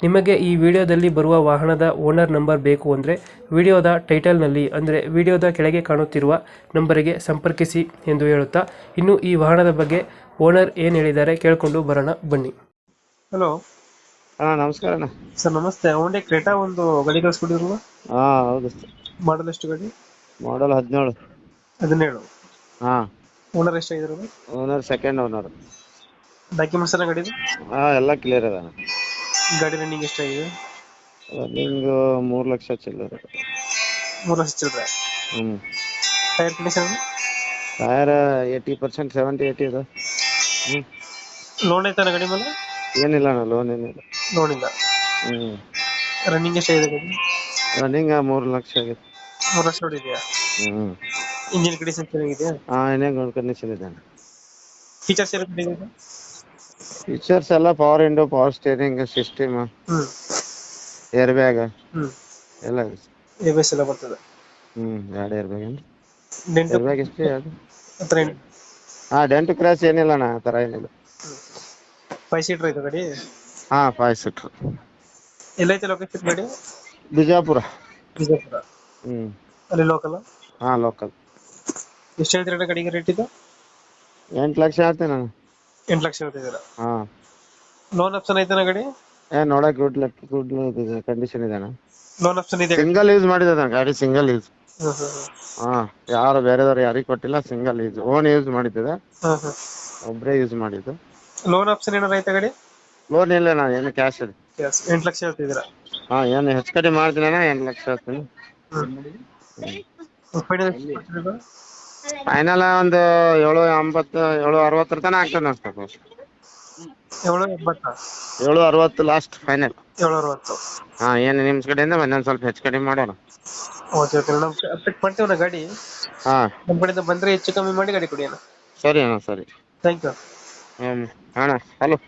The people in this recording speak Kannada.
ನಿಮಗೆ ಈ ವಿಡಿಯೋದಲ್ಲಿ ಬರುವ ವಾಹನದ ಓನರ್ ನಂಬರ್ ಬೇಕು ಅಂದರೆ ವಿಡಿಯೋದ ಟೈಟಲ್ನಲ್ಲಿ ಅಂದರೆ ವಿಡಿಯೋದ ಕೆಳಗೆ ಕಾಣುತ್ತಿರುವ ನಂಬರಿಗೆ ಸಂಪರ್ಕಿಸಿ ಎಂದು ಹೇಳುತ್ತಾ ಇನ್ನು ಈ ವಾಹನದ ಬಗ್ಗೆ ಓನರ್ ಏನು ಹೇಳಿದ್ದಾರೆ ಕೇಳಿಕೊಂಡು ಬರೋಣ ಬನ್ನಿ. ಹಲೋ. ಹಾ ನಮಸ್ಕಾರ ಅಣ್ಣ. ಸರ್ ನಮಸ್ತೆ. ಅವನೇ ಕ್ರೇಟಾ ಒಂದು ಗಾಡಿ ಕಳಿಸ್ಕೊಟ್ಟಿರಲ್ಲ ಹಾ ಹೌದು ಮಾಡಲ್ ಎಷ್ಟು ಗಾಡಿ? ಮಾಡಲ್ ಹದಿನೇಳು. ಹದಿನೇಳು. ಹಾ. ಓನರ್ ಎಷ್ಟಾಗಿದ್ರು ಓನರ್ ಸೆಕೆಂಡ್ ಓನರ್ ಡಾಕ್ಯುಮೆಂಟ್ಸ್ ಎಲ್ಲ ಗಾಡಿ ಹಾ ಎಲ್ಲ ಕ್ಲಿಯರ್ ಅದ ಗಾಡಿ ರನ್ನಿಂಗ್ ಎಷ್ಟಾಗಿದೆ? ರನ್ನಿಂಗ್ ಮೂರ್ ಲಕ್ಷ ಚಿಲ್ಲರೆ. ಮೂರು ಲಕ್ಷ ಚಿಲ್ಲರೆ. ಹ್ಮ್. Tyre condition tyre eighty percent seventy eighty ಇದೆ. ಹ್ಮ್. ಲೋನ್ ಐತಾನ ಗಾಡಿ ಮೇಲೆ? ಏನಿಲ್ಲ ಅಣ್ಣ ಲೋನ್ ಏನಿಲ್ಲ. ಲೋನ್ ಇಲ್ಲ. ಹ್ಮ್. ರನ್ನಿಂಗ್ ಎಷ್ಟಾಗಿದೆ ಗಾಡಿ? ರನ್ನಿಂಗ್ ಮೂರ್ ಲಕ್ಷ ಆಗಿದೆ. ಮೂರು ಲಕ್ಷ ಹೊಡಿದೆಯಾ ಹ್ಮ್. ಇಂಜಿನ್ ಕಂಡೀಷನ್ ಚೆನ್ನಾಗಿದೆಯಾ? ಹಾ ಏನೇ ಕಂಡೀಷನ್ ಇದೆ ಫೀಚರ್ಸ್ ಏನು ಫೀಚರ್ಸ್ ಎಲ್ಲ power window power steering system air bag ಎಲ್ಲ. ಎಸ್ ಎಲ್ಲ ಬರ್ತದೆ. ಹ್ಮ್ ಎರಡು air bag dent air bag ಎಷ್ಟು ಅದು? ಹಾ ಡೆಂಟ್ ಕ್ರಾಸ್ ಏನಿಲ್ಲ ಅಣ್ಣ ಆ ಥರ ಏನಿಲ್ಲ. ಫೈವ್ ಸೀಟರ್ ಐತೆ ಗಾಡಿ? ಹಾ ಫೈವ್ ಸೀಟ್ರ್ ಎಲ್ಲೈತೆ ಲೊಕೇಶನ್ ಗಾಡಿ? ಬಿಜಾಪುರ. ಬಿಜಾಪುರ. ಹ್ಮ್. ಅಲ್ಲಿ ಲೋಕಲ್ ಹಾ ಲೋಕಲ್ ಎಷ್ಟು ಹೇಳ್ತೀರ ಗಾಡಿಗೆ ರೇಟ್ ಇದು? ಎಂಟ್ ಲಕ್ಷ ಹೇಳ್ತೇನೆ ನಾನು ಎಂಟು ಲಕ್ಷ ಹೇಳ್ತಿದ್ದೀರಾ? ಹಾ. ಲೋನ್ ಆಪ್ಷನ್ ಐತನ ಗಾಡಿ? ಏ ನೋಡಕ್ ಗುಡ್ ಲಕ್ ಗುಡ್ ಇದೆ ಕಂಡೀಷನ್ ಇದೆ ಅಣ್ಣ. ಲೋನ್ ಆಪ್ಷನ್ ಇದೆ ಸಿಂಗಲ್ ಯೂಸ್ ಮಾಡಿದ ಗಾಡಿ ಸಿಂಗಲ್ ಯೂಸ್ ಹಾ ಯಾರು ಬೇರೆದವ್ರು ಯಾರಿಗೂ ಕೊಟ್ಟಿಲ್ಲ ಸಿಂಗಲ್ ಯೂಸ್ ಓನ್ ಯೂಸ್ ಮಾಡಿದ್ದೆ ಒಬ್ರೇ ಯೂಸ್ ಮಾಡಿದ್ದು. ಲೋನ್ ಆಪ್ಷನ್ ಏನಾರ ಐತೆ ಗಾಡಿ? ಲೋನ್ ಇಲ್ಲ ನಾನು ಏನು ಕ್ಯಾಶ್ ಇದೆ ಎಂಟು ಲಕ್ಷ ಹೇಳ್ತಿದ್ದೀರಾ? ಹಾ ಏನು ಹೆಚ್ಚು ಕಡಿಮೆ ಮಾಡ್ತೀನಿ ಅಣ್ಣ ಎಂಟು ಲಕ್ಷ ಹೇಳ್ತೀನಿ. ಫೈನಲ್ ಫೈನಲ್ ಒಂದು ಏಳು ಎಂಬತ್ತು ಏಳು ಅರವತ್ತರ ತನಕ ಆಗ್ತದೆ ಅನ್ಸ್ತದೆ ಏಳು ಎಂಬತ್ತ? ಏಳು ಅರವತ್ತು ಲಾಸ್ಟ್ ಫೈನಲ್ ಏಳು ಅರವತ್ತು. ಹಾ ಏನು ನಿಮ್ಮ ಕಡೆಯಿಂದ ಇನ್ನೊಂದು ಸ್ವಲ್ಪ ಹೆಚ್ಚು ಕಡಿಮೆ ಮಾಡೋಣ. ಓಕೆ ಓಕೆ ನಮ್ಮ ಪಿಕ್ ಮಾಡ್ತೀವಿ ಗಾಡಿ? ಹಾ. ನಮ್ಮ ಕಡೆಯಿಂದ ಬಂದ್ರೆ ಹೆಚ್ಚು ಕಮ್ಮಿ ಮಾಡಿ ಗಾಡಿ ಕೊಡಿ ಅಣ್ಣ. ಸರಿ ಅಣ್ಣ ಸರಿ. ಥ್ಯಾಂಕ್ ಯು ಹ್ಮ್ ಅಣ್ಣ ಹಲೋ.